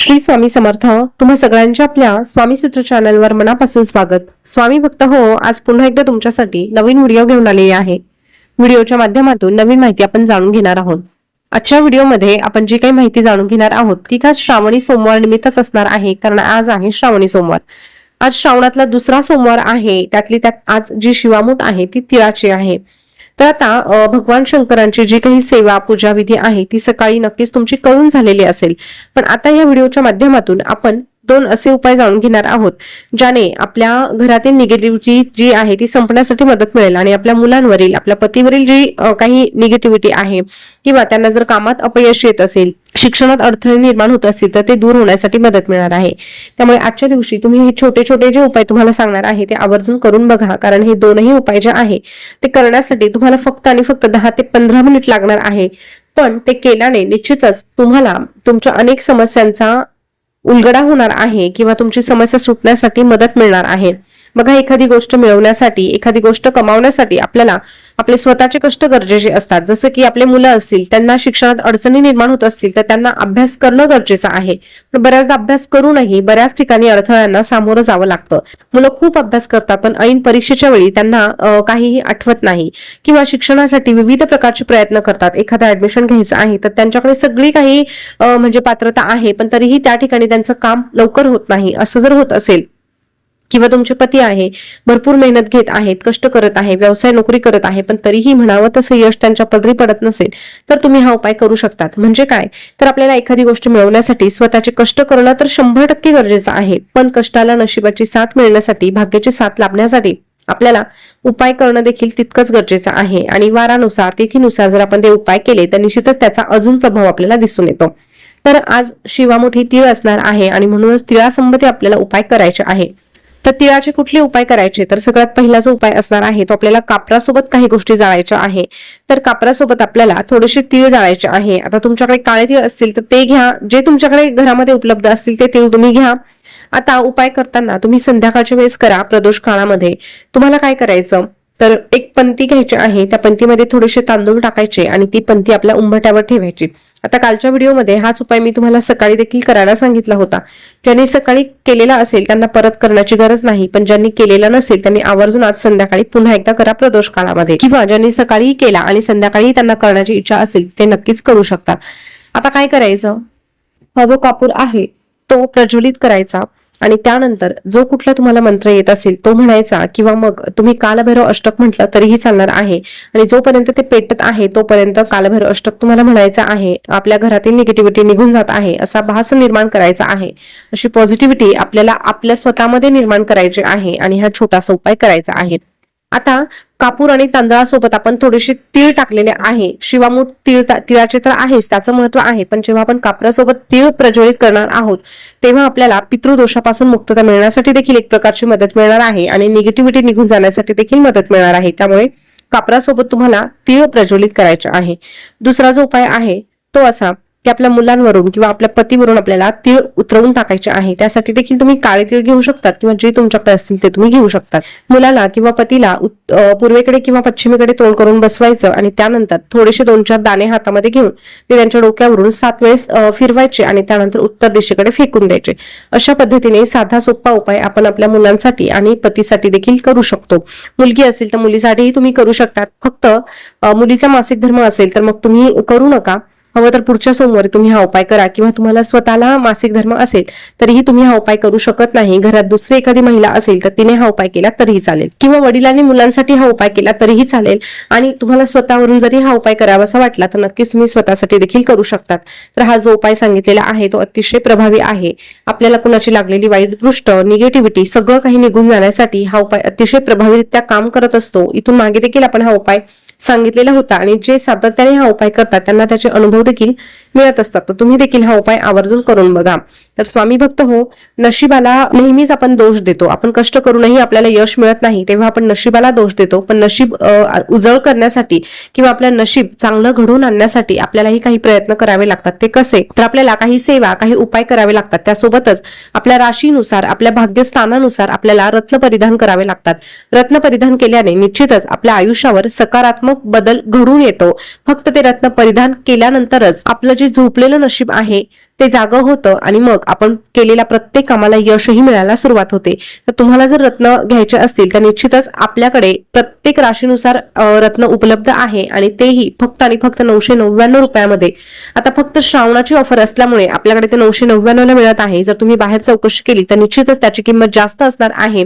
श्री स्वामी समर्थ तुम्हा सगळ्यांच्या आपल्या स्वामी सूत्र चॅनलवर मनापासून स्वागत. स्वामी भक्त हो आज पुन्हा एकदा तुमच्यासाठी नवीन व्हिडिओ घेऊन आलेली आहे. व्हिडिओच्या माध्यमातून नवीन माहिती आपण जाणून घेणार आहोत. आजच्या व्हिडिओमध्ये आपण जी काही माहिती जाणून घेणार आहोत ती खास श्रावणी सोमवार निमित्तच असणार आहे कारण आज आहे श्रावणी सोमवार. आज श्रावणातला दुसरा सोमवार आहे त्यातली त्यात आज जी शिवामूठ आहे ती तिळाची आहे. तर आता भगवान शंकरांची जी काही सेवा पूजा विधी आहे ती सकाळी नक्कीच तुमची करून झालेली असेल. पण आता या व्हिडिओच्या माध्यमातून आपण दोन असे उपाय जाणून घेणार आहोत ज्याने आपल्या घरातील निगेटिव्हिटी जी आहे ती संपण्यासाठी मदत मिळेल आणि आपल्या मुलांवरील आपल्या पतीवरील जी काही निगेटिव्हिटी आहे किंवा त्यांना जर कामात अपयश येत असेल शिक्षणात अडथळे निर्माण होत असतील तर ते दूर होण्यासाठी मदत मिळणार आहे. त्यामुळे आजच्या दिवशी तुम्ही हे छोटे छोटे जे उपाय तुम्हाला सांगणार आहे ते आवर्जून करून बघा कारण हे दोनही उपाय जे आहे ते करण्यासाठी तुम्हाला फक्त आणि फक्त दहा ते पंधरा मिनिट लागणार आहे. पण ते केल्याने निश्चितच तुम्हाला तुमच्या अनेक समस्यांचा उलगडा होणार आहे किंवा तुमची समस्या सुटण्यासाठी मदत मिळणार आहे. बघा एखादी गोष्ट मिळवण्यासाठी एखादी गोष्ट कमावण्यासाठी आपल्याला आपले स्वतःचे कष्ट गरजेचे असतात. जसं की आपले मुलं असतील त्यांना शिक्षणात अडचणी निर्माण होत असतील तर त्यांना अभ्यास करणं गरजेचं आहे. पण बऱ्याचदा अभ्यास करूनही बऱ्याच ठिकाणी अडथळ्यांना सामोरं जावं लागतं. मुलं खूप अभ्यास करतात पण ऐन परीक्षेच्या वेळी त्यांना काहीही आठवत नाही किंवा शिक्षणासाठी विविध प्रकारचे प्रयत्न करतात. एखादं ऍडमिशन घ्यायचं आहे तर त्यांच्याकडे सगळी काही म्हणजे पात्रता आहे पण तरीही त्या ठिकाणी त्यांचं काम लवकर होत नाही. असं जर होत असेल किंवा तुमचे पती आहे भरपूर मेहनत घेत आहेत कष्ट करत आहे व्यवसाय नोकरी करत आहे पण तरीही म्हणावं तसं यश त्यांच्या पदरी पडत नसेल तर तुम्ही हा उपाय करू शकतात. म्हणजे काय? तर आपल्याला एखादी गोष्ट मिळवण्यासाठी स्वतःचे कष्ट करणं तर शंभर टक्के गरजेचं आहे पण कष्टाला नशिबाची साथ मिळण्यासाठी भाग्याची साथ लाभण्यासाठी आपल्याला उपाय करणं देखील तितकंच गरजेचं आहे. आणि वारानुसार तिथीनुसार जर आपण ते उपाय केले तर निश्चितच त्याचा अजून प्रभाव आपल्याला दिसून येतो. तर आज शिवामोठी तीळ असणार आहे आणि म्हणूनच तिळासंबंधी आपल्याला उपाय करायचे आहे. तर तिळाचे कुठले उपाय करायचे? तर सगळ्यात पहिला जो उपाय असणार आहे तो आपल्याला कापरासोबत काही गोष्टी जाळायच्या आहे. तर कापरासोबत आपल्याला थोडेसे तीळ जाळायचे आहे. आता तुमच्याकडे काळे तीळ असतील तर ते घ्या. जे तुमच्याकडे घरामध्ये उपलब्ध असतील ते तीळ तुम्ही घ्या. आता उपाय करताना तुम्ही संध्याकाळच्या वेळेस करा प्रदोष काळामध्ये. तुम्हाला काय करायचं? तर एक पंती घ्यायची आहे. त्या पंतीमध्ये थोडेसे तांदूळ टाकायचे आणि ती पंती आपल्या उंबरट्यावर ठेवायची. आता कालच्या व्हिडिओमध्ये हाच उपाय मी तुम्हाला सकाळी देखील करायला सांगितला होता. ज्यांनी सकाळी केलेला असेल त्यांना परत करण्याची गरज नाही पण ज्यांनी केलेला नसेल त्यांनी आवर्जून आज संध्याकाळी पुन्हा एकदा करा प्रदोष काळामध्ये. किंवा ज्यांनी सकाळी केला आणि संध्याकाळी त्यांना करण्याची इच्छा असेल ते नक्कीच करू शकतात. आता काय करायचं? हा जो कापूर आहे तो प्रज्वलित करायचा. आणि त्यानंतर जो कुठला तुम्हाला मंत्र येत असेल तो म्हणायचा किंवा मग तुम्ही कालभैरव अष्टक म्हटलं तरीही चालणार आहे. आणि जोपर्यंत ते पेटत आहे तोपर्यंत कालभैरव अष्टक तुम्हाला म्हणायचं आहे आपल्या घरातील निगेटिव्हिटी निघून जात आहे असा भास निर्माण करायचा आहे. अशी पॉझिटिव्हिटी आपल्याला आपल्या स्वतःमध्ये निर्माण करायची आहे आणि हा छोटासा उपाय करायचा आहे. आता कापूर आणि तांदळासोबत आपण थोडेसे तीळ टाकलेले आहे. शिवामूठ तीळ तिळाचे तर आहेच त्याचं महत्त्व आहे. पण जेव्हा आपण कापरासोबत तीळ प्रज्वलित करणार आहोत तेव्हा आपल्याला पितृदोषापासून मुक्तता मिळण्यासाठी देखील एक प्रकारची मदत मिळणार आहे आणि निगेटिव्हिटी निघून जाण्यासाठी देखील मदत मिळणार आहे. त्यामुळे कापरासोबत तुम्हाला तीळ प्रज्वलित करायचे आहे. दुसरा जो उपाय आहे तो असा ते आपल्या मुलांवरून किंवा आपल्या पतीवरून आपल्याला तीळ उतरवून टाकायचे आहे. त्यासाठी देखील तुम्ही काळे तीळ घेऊ शकतात किंवा जे तुमच्याकडे असतील ते तुम्ही घेऊ शकतात. मुलाला किंवा पतीला पूर्वेकडे किंवा पश्चिमेकडे तोंड करून बसवायचं आणि त्यानंतर थोडेसे दोन चार दाणे हातामध्ये घेऊन ते त्यांच्या डोक्यावरून सात वेळेस फिरवायचे आणि त्यानंतर उत्तर दिशेकडे फेकून द्यायचे. अशा पद्धतीने साधा सोपा उपाय आपण आपल्या मुलांसाठी आणि पतीसाठी देखील करू शकतो. मुलगी असेल तर मुलीसाठीही तुम्ही करू शकतात फक्त मुलीचा मासिक धर्म असेल तर मग तुम्ही करू नका. हवं तर पुढच्या सोमवारी तुम्ही हा उपाय करा. किंवा तुम्हाला स्वतःला मासिक धर्म असेल तरीही तुम्ही हा उपाय करू शकत नाही. घरात दुसरी एखादी महिला असेल तर तिने हा उपाय केला तरीही चालेल. किंवा वडिलांनी मुलांसाठी हा उपाय केला तरीही चालेल. आणि तुम्हाला स्वतःवरून जरी हा उपाय करावासा वाटला तर नक्कीच तुम्ही स्वतःसाठी देखील करू शकतात. तर हा जो उपाय सांगितलेला आहे तो अतिशय प्रभावी आहे. आपल्याला कुणाची लागलेली वाईट दृष्ट निगेटिव्हिटी सगळं काही निघून जाण्यासाठी हा उपाय अतिशय प्रभावीरित्या काम करत असतो. इथून मागे देखील आपण हा उपाय सांगितलेला होता आणि जे सातत्याने हा उपाय करतात त्यांना त्याचे अनुभव देखील मिळत असतात. तर तुम्ही देखील हा उपाय आवर्जून करून बघा. तर स्वामी भक्त हो नशिबाला नेहमीच आपण दोष देतो. आपण कष्ट करूनही आपल्याला यश मिळत नाही तेव्हा आपण नशिबाला दोष देतो. पण नशीब उजळ करण्यासाठी किंवा आपलं नशीब चांगलं घडवून आणण्यासाठी आपल्यालाही काही प्रयत्न करावे लागतात. ते कसे? तर आपल्याला काही सेवा काही उपाय करावे लागतात. त्यासोबतच आपल्या राशीनुसार आपल्या भाग्यस्थानानुसार आपल्याला रत्न परिधान करावे लागतात. रत्न परिधान केल्याने निश्चितच आपल्या आयुष्यावर सकारात्मक बदल घडून येतो. फक्त ते रत्न परिधान केल्यानंतरच आपलं जे झोपलेलं नशीब आहे ते जागं होतं आणि मग आपण केलेल्या प्रत्येक कामाला यशही मिळायला सुरुवात होते. तर तुम्हाला जर रत्न घ्यायचे असतील तर निश्चितच आपल्याकडे प्रत्येक राशीनुसार रत्न उपलब्ध आहे आणि तेही फक्त आणि फक्त नऊशे नव्याण्णव रुपयामध्ये. आता फक्त श्रावणाची ऑफर असल्यामुळे आपल्याकडे ते नऊशे नव्याण्णवला मिळत आहे. जर तुम्ही बाहेर चौकशी केली तर निश्चितच त्याची किंमत जास्त असणार आहे.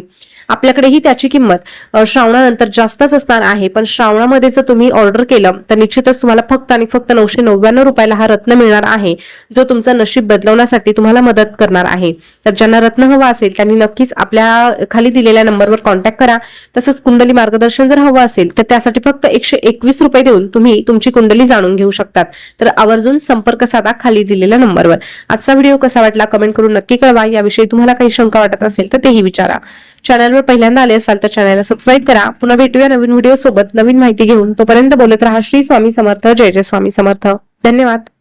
आपल्याकडेही त्याची किंमत श्रावणानंतर जास्तच असणार आहे. पण श्रावणामध्ये जर तुम्ही ऑर्डर केलं तर निश्चितच तुम्हाला फक्त आणि फक्त नऊशे नव्याण्णव रुपयाला हा रत्न मिळणार आहे. जो तुमचं नशीब बदलवण्यासाठी तुम्हाला मदत करणार आहे. तर ज्यांना रत्न हवा असेल त्यांनी नक्कीच आपल्या खाली दिलेल्या नंबरवर कॉन्टॅक्ट करा. तसंच कुंडली मार्गदर्शन जर हवं असेल तर त्यासाठी फक्त एकशे एकवीस रुपये देऊन तुम्ही तुमची कुंडली जाणून घेऊ शकतात. तर आवर्जून संपर्क साधा खाली दिलेल्या नंबरवर. आजचा व्हिडिओ कसा वाटला कमेंट करून नक्की कळवा. याविषयी तुम्हाला काही शंका वाटत असेल तर तेही विचारा. चॅनलवर पहिल्यांदा आले असाल तर चॅनलला सबस्क्राईब करा. पुन्हा भेटूया नवीन व्हिडिओ सोबत नवीन माहिती घेऊन तोपर्यंत बोलत राहा. श्री स्वामी समर्थ. जय जय स्वामी समर्थ. धन्यवाद.